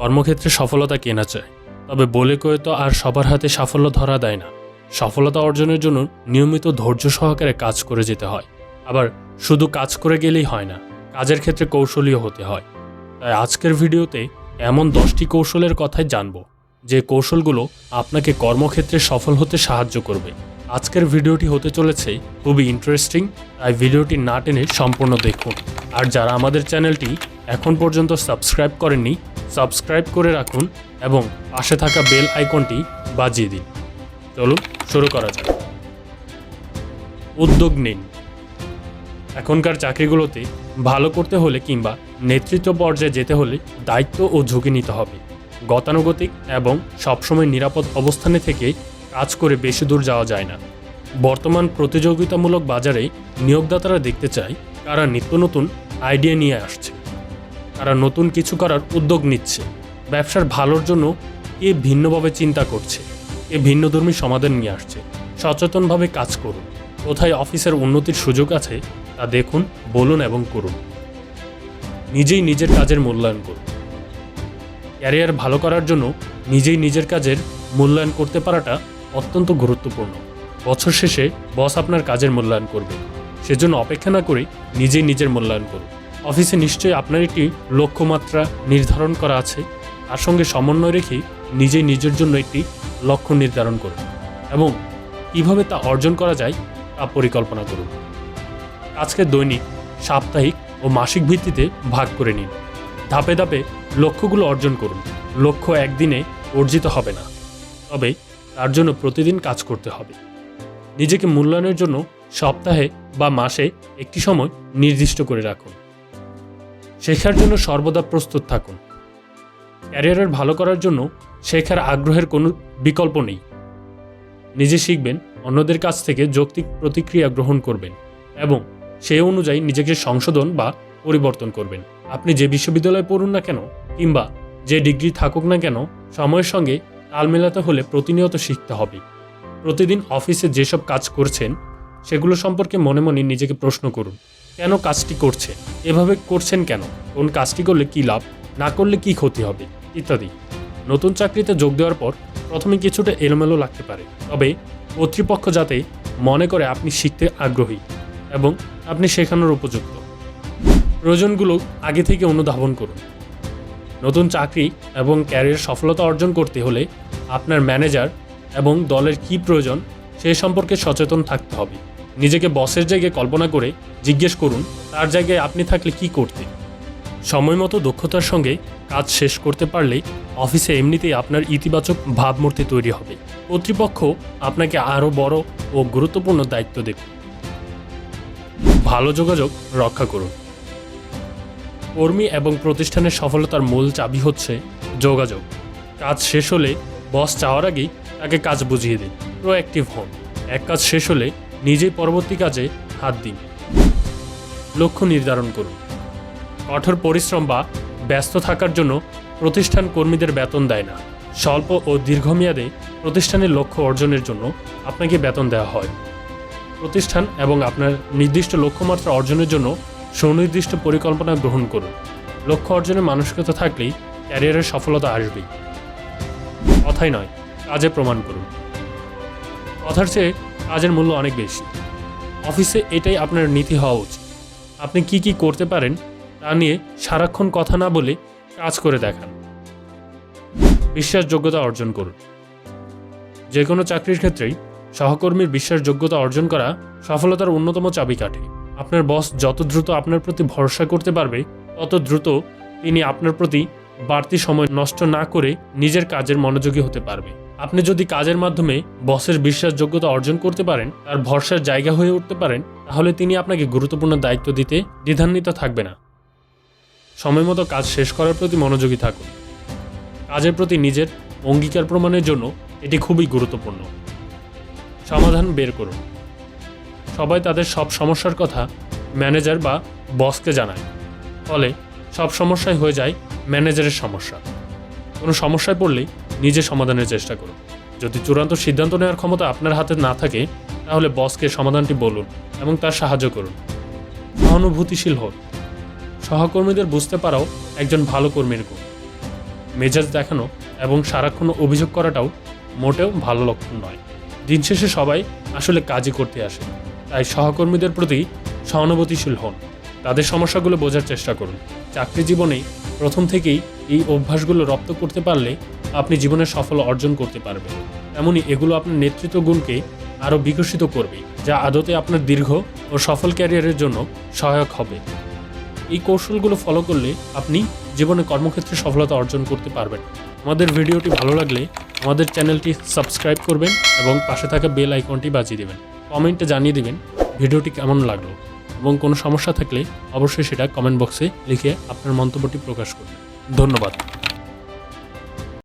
কর্মক্ষেত্রে সফলতা কেনা চায়। তবে বলে কয়ে তো আর সবার হাতে সাফল্য ধরা দেয় না। সফলতা অর্জনের জন্য নিয়মিত ধৈর্য সহকারে কাজ করে যেতে হয়। আবার শুধু কাজ করে গেলেই হয় না, কাজের ক্ষেত্রে কৌশলীয় হতে হয়। তাই আজকের ভিডিওতে এমন দশটি কৌশলের কথাই জানব, যে কৌশলগুলো আপনাকে কর্মক্ষেত্রে সফল হতে সাহায্য করবে। আজকের ভিডিওটি হতে চলেছে খুবই ইন্টারেস্টিং তাই ভিডিওটি না টেনে সম্পূর্ণ দেখুন। আর যারা আমাদের চ্যানেলটি এখন পর্যন্ত সাবস্ক্রাইব করেননি, সাবস্ক্রাইব করে রাখুন এবং পাশে থাকা বেল আইকনটি বাজিয়ে দিন। চলুন শুরু করা যাক। উদ্যোগ নিন। এখনকার চাকরিগুলোতে ভালো করতে হলে কিংবা নেতৃত্ব পর্যায়ে যেতে হলে দায়িত্ব ও ঝুঁকি নিতে হবে। গতানুগতিক এবং সবসময় নিরাপদ অবস্থানে থেকে কাজ করে বেশি দূর যাওয়া যায় না। বর্তমান প্রতিযোগিতামূলক বাজারে নিয়োগদাতারা দেখতে চায় কারা নিত্য নতুন আইডিয়া নিয়ে আসছে। তারা নতুন কিছু করার উদ্যোগ নিচ্ছে। ব্যবসার ভালোর জন্য কে ভিন্নভাবে চিন্তা করছে। কে ভিন্নধর্মী সমাধান নিয়ে আসছে। সচেতনভাবে কাজ করুন। কোথায় অফিসের উন্নতির সুযোগ আছে, তা দেখুন, বলুন এবং করুন। নিজেই নিজের কাজের মূল্যায়ন করুন। ক্যারিয়ার ভালো করার জন্য নিজেই নিজের কাজের মূল্যায়ন করতে পারাটা অত্যন্ত গুরুত্বপূর্ণ। বছর শেষে বস আপনার কাজের মূল্যায়ন করবে। সেজন্য অপেক্ষা না করে নিজেই নিজের মূল্যায়ন করুন। অফিসে নিশ্চয়ই আপনার একটি লক্ষ্যমাত্রা নির্ধারণ করা আছে। তার সঙ্গে সমন্বয় রেখে নিজেই নিজের জন্য একটি লক্ষ্য নির্ধারণ করুন এবং কীভাবে তা অর্জন করা যায় তা পরিকল্পনা করুন। আজকে দৈনিক, সাপ্তাহিক ও মাসিক ভিত্তিতে ভাগ করে নিন। ধাপে ধাপে লক্ষ্যগুলো অর্জন করুন। লক্ষ্য একদিনে অর্জিত হবে না, তবে তার জন্য প্রতিদিন কাজ করতে হবে। নিজেকে মূল্যায়নের জন্য সপ্তাহে বা মাসে একটি সময় নির্দিষ্ট করে রাখুন। শেখার জন্য সর্বদা প্রস্তুত থাকুন। ক্যারিয়ারের ভালো করার জন্য শেখার আগ্রহের কোনো বিকল্প নেই। নিজে শিখবেন, অন্যদের কাছ থেকে যৌক্তিক প্রতিক্রিয়া গ্রহণ করবেন এবং সেই অনুযায়ী নিজেকে সংশোধন বা পরিবর্তন করবেন। আপনি যে বিশ্ববিদ্যালয়ে পড়ুন না কেন কিংবা যে ডিগ্রি থাকুক না কেন সময়ের সঙ্গে তাল মেলাতে হলে প্রতিনিয়ত শিখতে হবে। প্রতিদিন অফিসে যেসব কাজ করছেন, সেগুলো সম্পর্কে মনে মনে নিজেকে প্রশ্ন করুন। কেন কাজটি করছে এভাবে করছেন কেন? কোন কাজটি করলে কী লাভ? না করলে কি ক্ষতি হবে? ইত্যাদি। নতুন চাকরিতে যোগ দেওয়ার পর প্রথমে কিছুটা এলোমেলো লাগতে পারে। তবে কর্তৃপক্ষ যাতে মনে করে আপনি শিখতে আগ্রহী এবং আপনি শেখানোর উপযুক্ত। প্রয়োজনগুলো আগে থেকে অনুধাবন করুন। নতুন চাকরি এবং ক্যারিয়ার সফলতা অর্জন করতে হলে আপনার ম্যানেজার এবং দলের কি প্রয়োজন সে সম্পর্কে সচেতন থাকতে হবে। নিজেকে বসের জায়গায় কল্পনা করে জিজ্ঞেস করুন, তার জায়গায় আপনি থাকলে কি করতে? সময় মতো দক্ষতার সঙ্গে কাজ শেষ করতে পারলে অফিসে এমনিতেই আপনার ইতিবাচক ভাবমূর্তি তৈরি হবে। কর্তৃপক্ষ আপনাকে আরও বড় ও গুরুত্বপূর্ণ দায়িত্ব দেবে। ভালো যোগাযোগ রক্ষা করুন। কর্মী এবং প্রতিষ্ঠানের সফলতার মূল চাবি হচ্ছে যোগাযোগ। কাজ শেষ হলে বস চাওয়ার আগেই তাকে কাজ বুঝিয়ে দিন। প্রোঅ্যাক্টিভ হন। এক কাজ শেষ হলে নিজেই পরবর্তী কাজে হাত দিন। লক্ষ্য নির্ধারণ করুন। কঠোর পরিশ্রম বা ব্যস্ত থাকার জন্য প্রতিষ্ঠান কর্মীদের বেতন দেয় না। স্বল্প ও দীর্ঘমেয়াদে প্রতিষ্ঠানের লক্ষ্য অর্জনের জন্য আপনাকে বেতন দেওয়া হয়। প্রতিষ্ঠান এবং আপনার নির্দিষ্ট লক্ষ্যমাত্রা অর্জনের জন্য সুনির্দিষ্ট পরিকল্পনা গ্রহণ করুন। লক্ষ্য অর্জনের মানসিকতা থাকলেই ক্যারিয়ারের সফলতা আসবেই কথাই নয়, কাজে প্রমাণ করুন। কথার চেয়ে কাজের মূল্য অনেক বেশি। অফিসে এটাই আপনার নীতি হওয়া উচিত। আপনি কি কি করতে পারেন, তা নিয়ে সারাক্ষণ কথা না বলে কাজ করে দেখান। বিশ্বাসযোগ্যতা অর্জন করুন। যে কোনো চাকরির ক্ষেত্রেই সহকর্মীর বিশ্বাসযোগ্যতা অর্জন করা সফলতার অন্যতম চাবিকাঠি। আপনার বস যত দ্রুত আপনার প্রতি ভরসা করতে পারবে, তত দ্রুত তিনি আপনার প্রতি বাড়তি সময় নষ্ট না করে নিজের কাজের মনোযোগী হতে পারবে। আপনি যদি কাজের মাধ্যমে বসের বিশ্বাসযোগ্যতা অর্জন করতে পারেন, তার ভরসার জায়গা হয়ে উঠতে পারেন, তাহলে তিনি আপনাকে গুরুত্বপূর্ণ দায়িত্ব দিতে দ্বিধান্বিত থাকবে না। সময় মতো কাজ শেষ করার প্রতি মনোযোগী থাকুন। কাজের প্রতি নিজের অঙ্গীকার প্রমাণের জন্য এটি খুবই গুরুত্বপূর্ণ। সমাধান বের করুন। সবাই তাদের সব সমস্যার কথা ম্যানেজার বা বসকে জানায়। ফলে সব সমস্যাই হয়ে যায় ম্যানেজারের সমস্যা। কোনো সমস্যায় পড়লেই নিজে সমাধানের চেষ্টা করুন। যদি চূড়ান্ত সিদ্ধান্ত নেওয়ার ক্ষমতা আপনার হাতে না থাকে, তাহলে বসকে সমাধানটি বলুন এবং তার সাহায্য করুন। সহানুভূতিশীল হন। সহকর্মীদের বুঝতে পারাও একজন ভালো কর্মীর গুণ। মেজাজ দেখানো এবং সারাক্ষণ অভিযোগ করাটাও মোটেও ভালো লক্ষণ নয়। দিন শেষে সবাই আসলে কাজই করতে আসে, তাই সহকর্মীদের প্রতি সহানুভূতিশীল হন। তাদের সমস্যাগুলো বোঝার চেষ্টা করুন। চাকরি জীবনে প্রথম থেকেই এই অভ্যাসগুলো রপ্ত করতে পারলে আপনি জীবনে সফল অর্জন করতে পারবেন। এমনই এগুলো আপনার নেতৃত্ব গুণকে আরও বিকশিত করবে, যা আদতে আপনার দীর্ঘ ও সফল ক্যারিয়ারের জন্য সহায়ক হবে। এই কৌশলগুলো ফলো করলে আপনি জীবনে কর্মক্ষেত্রে সফলতা অর্জন করতে পারবেন। আমাদের ভিডিওটি ভালো লাগলে আমাদের চ্যানেলটি সাবস্ক্রাইব করবেন এবং পাশে থাকা বেল আইকনটি বাজিয়ে দেবেন। কমেন্টে জানিয়ে দেবেন ভিডিওটি কেমন লাগল এবং কোনো সমস্যা থাকলে অবশ্যই সেটা কমেন্ট বক্সে লিখে আপনার মন্তব্যটি প্রকাশ করবেন। ধন্যবাদ।